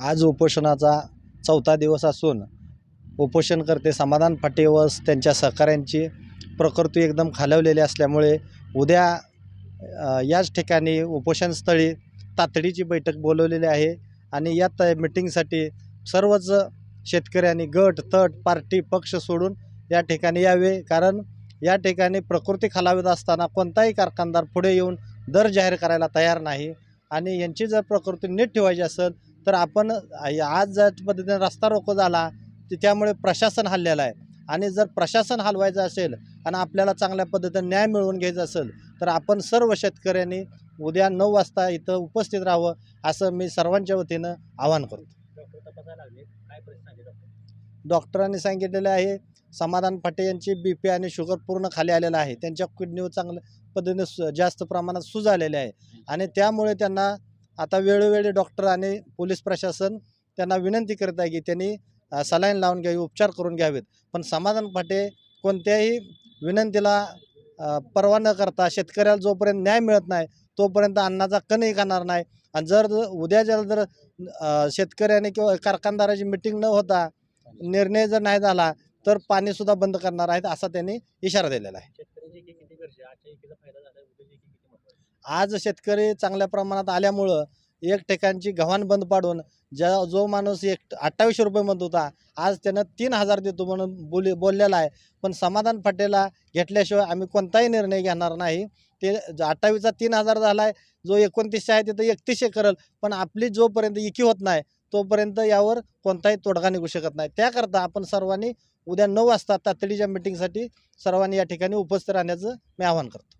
आज उपोषणाचा चौथा दिवस असून उपोषणकर्ते समाधान फाटे व त्यांच्या सहकाऱ्यांची प्रकृती एकदम खालवलेली असल्यामुळे उद्या याच ठिकाणी उपोषणस्थळी तातडीची बैठक बोलवलेली आहे आणि या त मिटिंगसाठी सर्वच शेतकऱ्यांनी गट तट पार्टी पक्ष सोडून या ठिकाणी यावे. कारण या ठिकाणी प्रकृती खालावत असताना कोणताही कारखानदार पुढे येऊन दर जाहीर करायला तयार नाही आणि यांची जर प्रकृती नीट ठेवायची असेल तर आपण आज ज्या पद्धतीने रस्ता रोको झाला त्यामुळे प्रशासन हल्लेलं आहे. आणि जर प्रशासन हलवायचं असेल आणि आपल्याला चांगल्या पद्धतीने न्याय मिळवून घ्यायचा असेल तर आपण सर्व शेतकऱ्यांनी उद्या नऊ वाजता इथं उपस्थित राहावं असं मी सर्वांच्या वतीनं आवाहन करतो. डॉक्टरांनी सांगितलेलं आहे समाधान फाटे यांची बी पी आणि शुगर पूर्ण खाली आलेलं आहे. त्यांच्या किडनीवर चांगल्या पद्धतीने जास्त प्रमाणात सूज आलेले आहे. आणि त्यामुळे त्यांना आता वेळोवेळी डॉक्टर आणि पोलीस प्रशासन त्यांना विनंती करत आहे की त्यांनी सलाईन लावून घ्यावी उपचार करून घ्यावेत. पण समाधान पाटे कोणत्याही विनंतीला परवा पर्वा न करता शेतकऱ्याला जोपर्यंत न्याय मिळत नाही तोपर्यंत अन्नाचा कणही खाणार नाही. आणि जर उद्या जर जर शेतकऱ्याने किंवा कारखानदाराची मिटिंग न होता निर्णय जर नाही झाला तर पाणीसुद्धा बंद करणार आहेत असा त्यांनी इशारा दिलेला आहे. आज शेतकरी चांगल्या प्रमाणात आल्यामुळं एक ठिकाणची गव्हाण बंद पाडून ज्या जो माणूस एक अठ्ठावीसशे रुपये म्हणत होता आज त्यानं तीन हजार देतो म्हणून बोली बोललेला आहे. पण समाधान फाटेला घेतल्याशिवाय आम्ही कोणताही निर्णय घेणार नाही. ते अठ्ठावीसचा तीन हजार झाला आहे जो एकोणतीसशे आहे तिथं एकतीसशे करल पण आपली जोपर्यंत इकी होत नाही तोपर्यंत यावर कोणताही तोडगा निघू शकत नाही. त्याकरता आपण सर्वांनी उद्या नऊ वाजता तातडीच्या मिटिंगसाठी सर्वांनी या ठिकाणी उपस्थित राहण्याचं मी आवाहन करतो.